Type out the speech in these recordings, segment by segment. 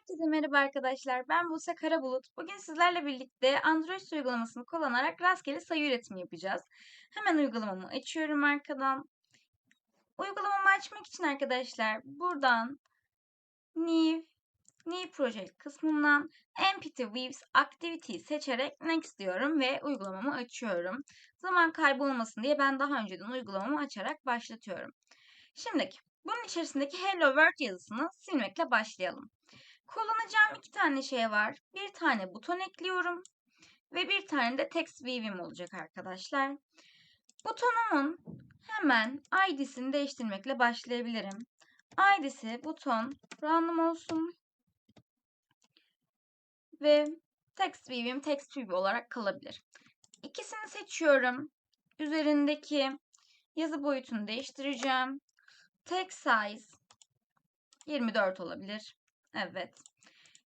Herkese merhaba arkadaşlar. Ben Buse Karabulut. Bugün sizlerle birlikte Android uygulamasını kullanarak rastgele sayı üretimi yapacağız. Hemen uygulamamı açıyorum arkadan. Uygulamamı açmak için arkadaşlar buradan New, New Project kısmından Empty Views Activity seçerek Next diyorum ve uygulamamı açıyorum. Zaman kaybı olmasın diye ben daha önceden uygulamamı açarak başlatıyorum. Şimdi bunun içerisindeki Hello World yazısını silmekle başlayalım. Kullanacağım iki tane şey var. Bir tane buton ekliyorum. Ve bir tane de text view'im olacak arkadaşlar. Butonumun hemen ID'sini değiştirmekle başlayabilirim. ID'si buton random olsun. Ve text view'im text view olarak kalabilir. İkisini seçiyorum. Üzerindeki yazı boyutunu değiştireceğim. Text size 24 olabilir. Evet.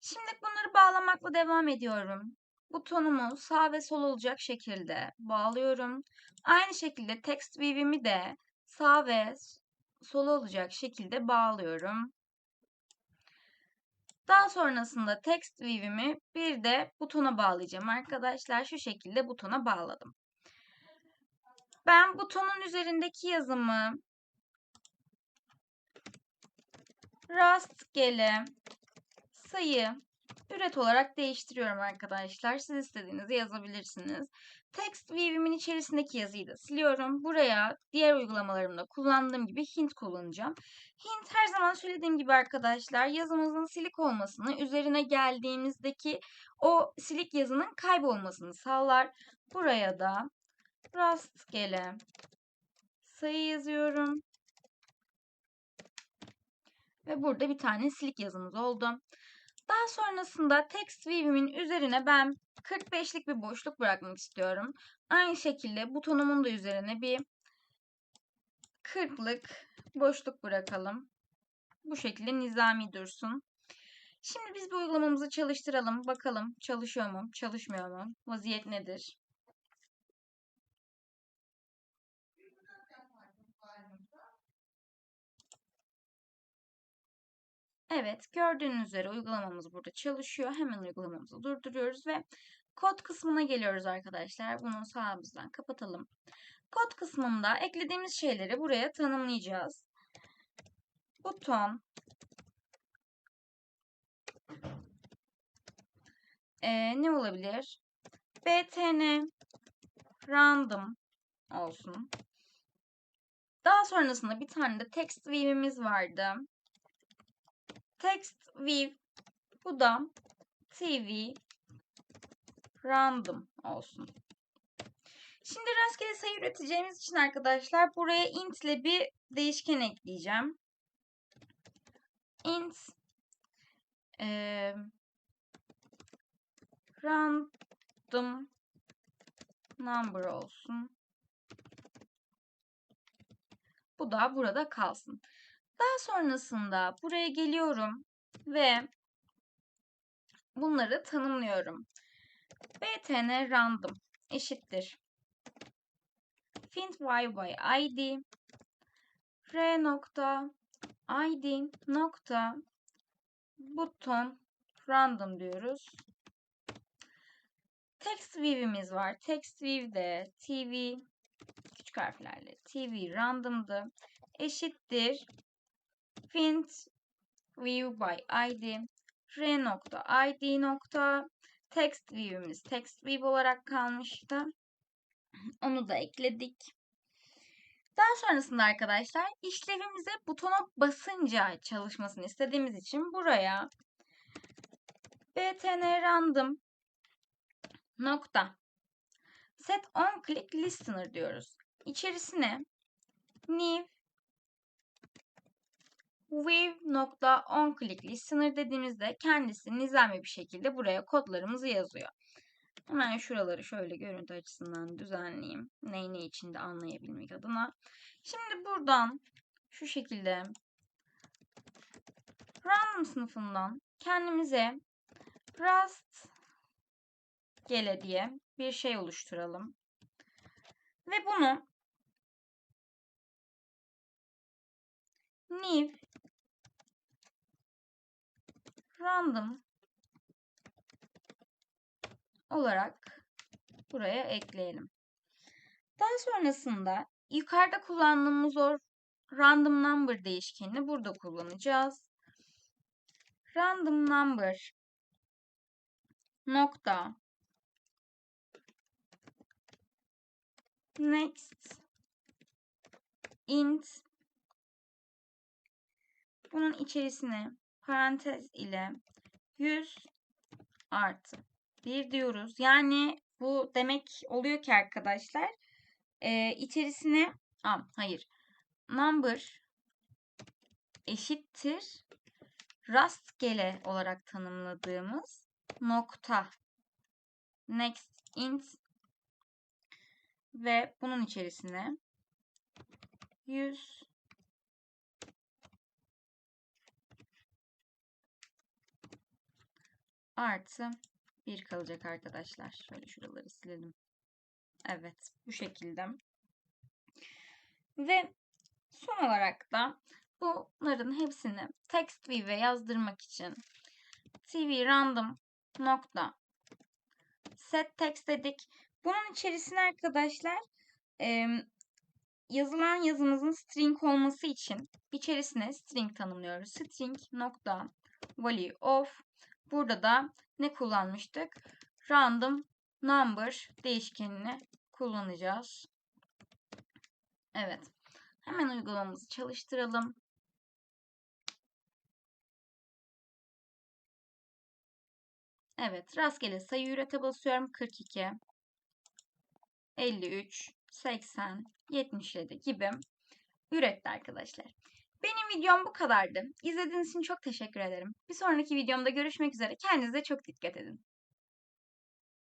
Şimdi bunları bağlamakla devam ediyorum. Butonumu sağ ve sol olacak şekilde bağlıyorum. Aynı şekilde text view'imi de sağ ve sol olacak şekilde bağlıyorum. Daha sonrasında text view'imi bir de butona bağlayacağım arkadaşlar. Şu şekilde butona bağladım. Ben butonun üzerindeki yazımı rastgele sayı üret olarak değiştiriyorum arkadaşlar. Siz istediğinizi yazabilirsiniz. Text view'imin içerisindeki yazıyı da siliyorum. Buraya diğer uygulamalarımda kullandığım gibi hint kullanacağım. Hint her zaman söylediğim gibi arkadaşlar yazımızın silik olmasını, üzerine geldiğimizdeki o silik yazının kaybolmasını sağlar. Buraya da rastgele sayı yazıyorum. Ve burada bir tane silik yazımız oldu. Daha sonrasında text view'imin üzerine ben 45'lik bir boşluk bırakmak istiyorum. Aynı şekilde butonumun da üzerine bir 40'lık boşluk bırakalım. Bu şekilde nizami dursun. Şimdi biz bu uygulamamızı çalıştıralım. Bakalım çalışıyor mu, çalışmıyor mu? Vaziyet nedir? Evet, gördüğünüz üzere uygulamamız burada çalışıyor. Hemen uygulamamızı durduruyoruz ve kod kısmına geliyoruz arkadaşlar. Bunu sağımızdan kapatalım. Kod kısmında eklediğimiz şeyleri buraya tanımlayacağız. Buton ee, ne olabilir? btn random olsun. Daha sonrasında bir tane de text view'imiz vardı. Text view bu da TV random olsun. Şimdi rastgele sayı üreteceğimiz için arkadaşlar buraya int ile bir değişken ekleyeceğim. int e, random number olsun. Bu da burada kalsın. Daha sonrasında buraya geliyorum ve bunları tanımlıyorum. btn random eşittir find y by id r nokta id nokta buton random diyoruz. Text view'imiz var. Text view'de tv küçük harflerle tv random'dı. Eşittir find view by id r id text view'imiz text view olarak kalmıştı. Onu da ekledik. Daha sonrasında arkadaşlar işlevimize butona basınca çalışmasını istediğimiz için buraya btn random nokta set on click listener diyoruz. İçerisine new Wave.onClick listener dediğimizde kendisi nizami bir şekilde buraya kodlarımızı yazıyor. Hemen şuraları şöyle görüntü açısından düzenleyeyim. Ney ne içinde anlayabilmek adına. Şimdi buradan şu şekilde random sınıfından kendimize Rust gele diye bir şey oluşturalım. Ve bunu new random olarak buraya ekleyelim. Daha sonrasında yukarıda kullandığımız o random number değişkenini burada kullanacağız. Random number nokta next int bunun içerisine parantez ile 100 artı 1 diyoruz. Yani bu demek oluyor ki arkadaşlar e, içerisine a, hayır number eşittir rastgele olarak tanımladığımız nokta next int ve bunun içerisine 100 artı 1 kalacak arkadaşlar. Şöyle şuraları silelim. Evet bu şekilde. Ve son olarak da bunların hepsini text view'e yazdırmak için tv random nokta set text dedik. Bunun içerisine arkadaşlar e, yazılan yazımızın string olması için içerisine string tanımlıyoruz. String nokta value of burada da ne kullanmıştık? Random number değişkenini kullanacağız. Evet. Hemen uygulamamızı çalıştıralım. Evet. Rastgele sayı ürete basıyorum. 42, 53, 80, 77 gibi üretti arkadaşlar. Benim videom bu kadardı. İzlediğiniz için çok teşekkür ederim. Bir sonraki videomda görüşmek üzere. Kendinize çok dikkat edin.